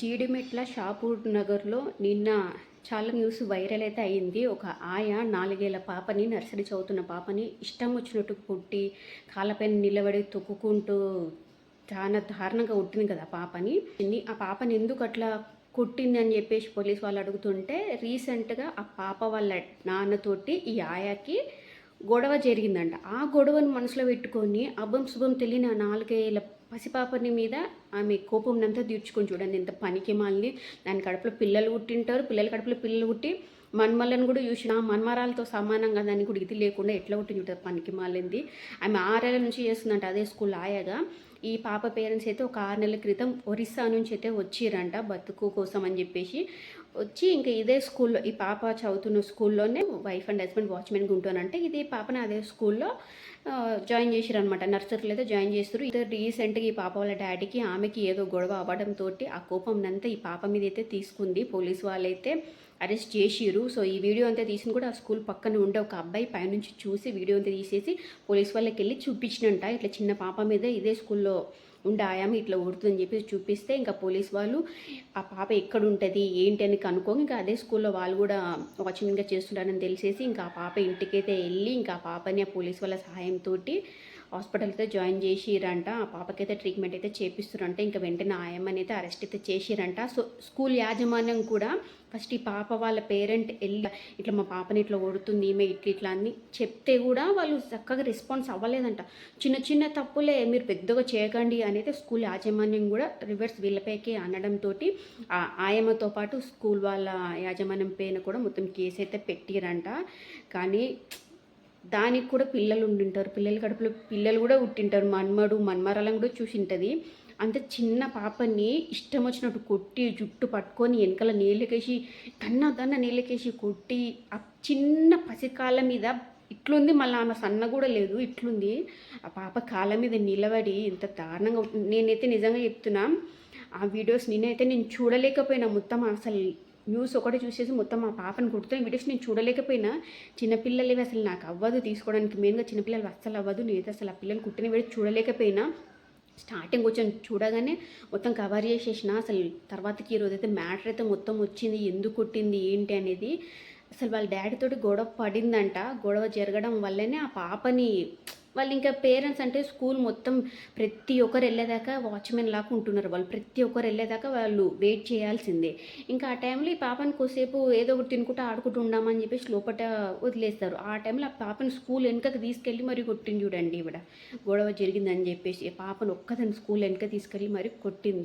జీడిమెట్ల షాపూర్ నగర్లో నిన్న చాలా న్యూస్ వైరల్ అయితే అయింది. ఒక ఆయ నాలుగేళ్ళ పాపని నర్సరీ చదువుతున్న పాపని ఇష్టం వచ్చినట్టు పుట్టి కాళ్ళపైన నిలబడి తొక్కుకుంటూ చాలా దారుణంగా కొట్టింది కదా పాపని. ఆ పాపని ఎందుకు అట్లా కుట్టింది అని చెప్పేసి పోలీస్ వాళ్ళు అడుగుతుంటే రీసెంట్గా ఆ పాప వాళ్ళ నాన్నతోటి ఈ ఆయాకి గొడవ జరిగిందంట. ఆ గొడవను మనసులో పెట్టుకొని అభం శుభం తెలియని ఆ నాలుగేళ్ళ పసిపాపని మీద ఆమె కోపంనంతా తీర్చుకొని చూడండి. ఎంత పనికి మాలిని. దాని కడుపులో పిల్లలు పుట్టింటారు. పిల్లల కడుపులో పిల్లలు పుట్టి మన్మలను కూడా చూసిన మన్మరాలతో సమానంగా దాన్ని కూడా ఇది లేకుండా ఎట్లా కుట్టి చూడదు పనికి మాలింది. ఆమె ఆరేళ్ళ నుంచి చేస్తుందంట. అదే స్కూల్ ఆయాగా. ఈ పాప పేరెంట్స్ అయితే ఒక ఆరు నెలల క్రితం ఒరిస్సా నుంచి అయితే వచ్చిరంట బతుకు కోసం అని చెప్పేసి. వచ్చి ఇంకా ఇదే స్కూల్లో ఈ పాప చదువుతున్న స్కూల్లోనే వైఫ్ అండ్ హస్బెండ్ వాచ్మెన్గా ఉంటానంటే ఇది పాపని అదే స్కూల్లో జాయిన్ చేసిరు నర్సరీలో అయితే జాయిన్ చేస్తారు ఇది రీసెంట్గా ఈ పాప వాళ్ళ డాడీకి ఆమెకి ఏదో గొడవ అవ్వడంతో ఆ కోపం అంతా ఈ పాప మీద అయితే తీసుకుంది. పోలీస్ వాళ్ళైతే అరెస్ట్ చేసిరు సో ఈ వీడియో అంతా తీసిన కూడా ఆ స్కూల్ పక్కన ఉండే ఒక అబ్బాయి పైనుంచి చూసి వీడియో అంతా తీసేసి పోలీస్ వాళ్ళకి వెళ్ళి చూపించినంట. ఇట్లా చిన్న పాప మీద ఇదే స్కూల్లో ఉండే ఆయామ ఇట్లా ఊడుతుందని చెప్పి చూపిస్తే ఇంకా పోలీస్ వాళ్ళు ఆ పాప ఎక్కడ ఉంటుంది ఏంటి అని కనుక్కొని ఇంకా అదే స్కూల్లో వాళ్ళు కూడా వాచ్మెన్గా చేస్తుంటారని తెలిసేసి ఇంకా ఆ పాప ఇంటికైతే వెళ్ళి ఇంకా ఆ పాపని ఆ పోలీస్ వాళ్ళ సహాయంతో హాస్పిటల్తో జాయిన్ చేసిరంట. ఆ పాపకైతే ట్రీట్మెంట్ అయితే చేపిస్తురంట. ఇంకా వెంటనే ఆయమ్మని అయితే అరెస్ట్ అయితే చేసిరంట. సో స్కూల్ యాజమాన్యం కూడా ఫస్ట్ ఈ పాప వాళ్ళ పేరెంట్ వెళ్ళి ఇట్లా మా పాపని ఇట్లా కొడుతుంది ఈమె ఇట్లా ఇట్లా అని చెప్తే కూడా వాళ్ళు చక్కగా రెస్పాన్స్ అవ్వలేదంట. చిన్న చిన్న తప్పులే మీరు పెద్దగా చేయకండి అనేది స్కూల్ యాజమాన్యం కూడా రివర్స్ వీళ్ళపైకి అనడంతో ఆ ఆయమ్మతో పాటు స్కూల్ వాళ్ళ యాజమాన్యం పైన కూడా మొత్తం కేసు అయితే పెట్టిరంట. కానీ దానికి కూడా పిల్లలు ఉండింటారు. పిల్లల కడుపులో పిల్లలు కూడా పుట్టింటారు. మన్మడు మన్మరాలను కూడా చూసింటుంది అంత చిన్న పాపని ఇష్టం వచ్చినట్టు కొట్టి జుట్టు పట్టుకొని వెనకాల నీళ్ళకేసి దన్న దన్న నీళ్ళకేసి కొట్టి ఆ చిన్న పసికాళ్ళ మీద ఇట్లుంది. మళ్ళీ ఆమె సన్న కూడా లేదు ఇట్లుంది. ఆ పాప కాళ్ళ మీద నిలబడి ఇంత దారుణంగా నేనైతే నిజంగా చెప్తున్నా. ఆ వీడియోస్ నేనైతే నేను చూడలేకపోయినా మొత్తం అసలు. న్యూస్ ఒకటి చూసేసి మొత్తం మా పాపను కుడుతున్న వీడియోస్ నేను చూడలేకపోయినా చిన్నపిల్లలవి అసలు నాకు అవ్వదు తీసుకోవడానికి. మెయిన్గా చిన్నపిల్లలు అస్సలు అవ్వదు నేనైతే అసలు ఆ పిల్లలు కుట్టిన వీడియో చూడలేకపోయినా స్టార్టింగ్ కొంచెం చూడగానే మొత్తం కవర్ చేసేసిన. అసలు తర్వాతకి ఈరోజు అయితే మ్యాటర్ అయితే మొత్తం వచ్చింది ఎందుకు కొట్టింది ఏంటి అనేది. అసలు వాళ్ళ డాడీ తోటి గొడవ పడిందంట. గొడవ జరగడం వల్లనే ఆ పాపని వాళ్ళు ఇంకా పేరెంట్స్ అంటే స్కూల్ మొత్తం ప్రతి ఒక్కరు వెళ్ళేదాకా వాచ్మెన్ లాగా ఉంటున్నారు వాళ్ళు. ప్రతి ఒక్కరు వెళ్ళేదాకా వాళ్ళు వెయిట్ చేయాల్సిందే. ఇంకా ఆ టైంలో ఈ పాపని కొద్దిసేపు ఏదో ఒకటి తినుకుంటూ ఆడుకుంటూ ఉండామని చెప్పేసి లోపల వదిలేస్తారు. ఆ టైంలో ఆ పాపని స్కూల్ వెనుకకి తీసుకెళ్ళి మరి కొట్టింది చూడండి ఇవిడ గొడవ జరిగిందని చెప్పేసి పాపను ఒక్కదాన్ని స్కూల్ వెనుక తీసుకెళ్ళి మరి కొట్టింది.